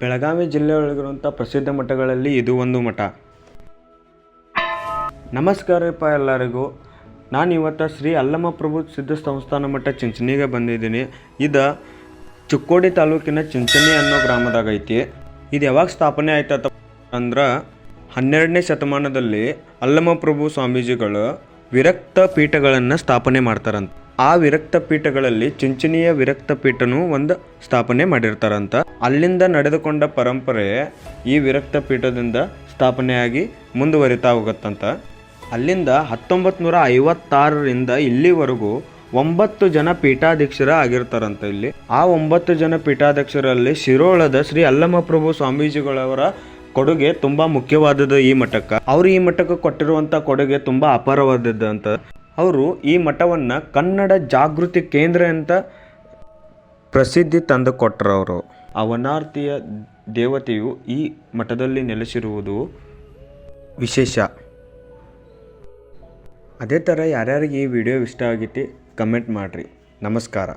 ಬೆಳಗಾವಿ ಜಿಲ್ಲೆಯೊಳಗಿರುವಂಥ ಪ್ರಸಿದ್ಧ ಮಠಗಳಲ್ಲಿ ಇದು ಒಂದು ಮಠ. ನಮಸ್ಕಾರಪ್ಪ ಎಲ್ಲರಿಗೂ. ನಾನು ಇವತ್ತು ಶ್ರೀ ಅಲ್ಲಮ್ಮ ಪ್ರಭು ಸಿದ್ಧ ಸಂಸ್ಥಾನ ಮಠ ಚಿಂಚನಿಗೆ ಬಂದಿದ್ದೀನಿ. ಇದು ಚಿಕ್ಕೋಡಿ ತಾಲೂಕಿನ ಚಿಂಚನಿ ಅನ್ನೋ ಗ್ರಾಮದಾಗ ಐತಿ. ಇದು ಯಾವಾಗ ಸ್ಥಾಪನೆ ಆಯ್ತತ ಅಂದ್ರೆ ಹನ್ನೆರಡನೇ ಶತಮಾನದಲ್ಲಿ ಅಲ್ಲಮ್ಮ ಪ್ರಭು ಸ್ವಾಮೀಜಿಗಳು ವಿರಕ್ತ ಪೀಠಗಳನ್ನು ಸ್ಥಾಪನೆ ಮಾಡ್ತಾರಂತ. ಆ ವಿರಕ್ತ ಪೀಠಗಳಲ್ಲಿ ಚಿಂಚಣಿಯ ವಿರಕ್ತ ಪೀಠನೂ ಒಂದು ಸ್ಥಾಪನೆ ಮಾಡಿರ್ತಾರಂತ. ಅಲ್ಲಿಂದ ನಡೆದುಕೊಂಡ ಪರಂಪರೆ ಈ ವಿರಕ್ತ ಪೀಠದಿಂದ ಸ್ಥಾಪನೆಯಾಗಿ ಮುಂದುವರಿತಾ ಹೋಗುತ್ತಂತ. ಅಲ್ಲಿಂದ ಹತ್ತೊಂಬತ್ತು ನೂರ ಐವತ್ತಾರರಿಂದ ಇಲ್ಲಿವರೆಗೂ ಒಂಬತ್ತು ಜನ ಪೀಠಾಧ್ಯಕ್ಷರ ಆಗಿರ್ತಾರಂತ ಇಲ್ಲಿ. ಆ ಒಂಬತ್ತು ಜನ ಪೀಠಾಧ್ಯಕ್ಷರಲ್ಲಿ ಶಿರೋಳದ ಶ್ರೀ ಅಲ್ಲಮ ಪ್ರಭು ಸ್ವಾಮೀಜಿಗಳವರ ಕೊಡುಗೆ ತುಂಬಾ ಮುಖ್ಯವಾದದ್ದು ಈ ಮಠಕ್ಕೆ. ಅವರು ಈ ಮಠಕ್ಕೆ ಕೊಟ್ಟಿರುವಂತ ಕೊಡುಗೆ ತುಂಬಾ ಅಪಾರವಾದದ್ದು ಅಂತ ಅವರು ಈ ಮಠವನ್ನು ಕನ್ನಡ ಜಾಗೃತಿ ಕೇಂದ್ರ ಅಂತ ಪ್ರಸಿದ್ಧಿ ತಂದು ಕೊಟ್ಟರವರು ಅವನಾರ್ತಿಯ ದೇವತೆಯು ಈ ಮಠದಲ್ಲಿ ನೆಲೆಸಿರುವುದು ವಿಶೇಷ. ಅದೇ ಥರ ಯಾರ್ಯಾರಿಗೆ ಈ ವಿಡಿಯೋ ಇಷ್ಟ ಆಗೈತಿ ಕಮೆಂಟ್ ಮಾಡಿರಿ. ನಮಸ್ಕಾರ.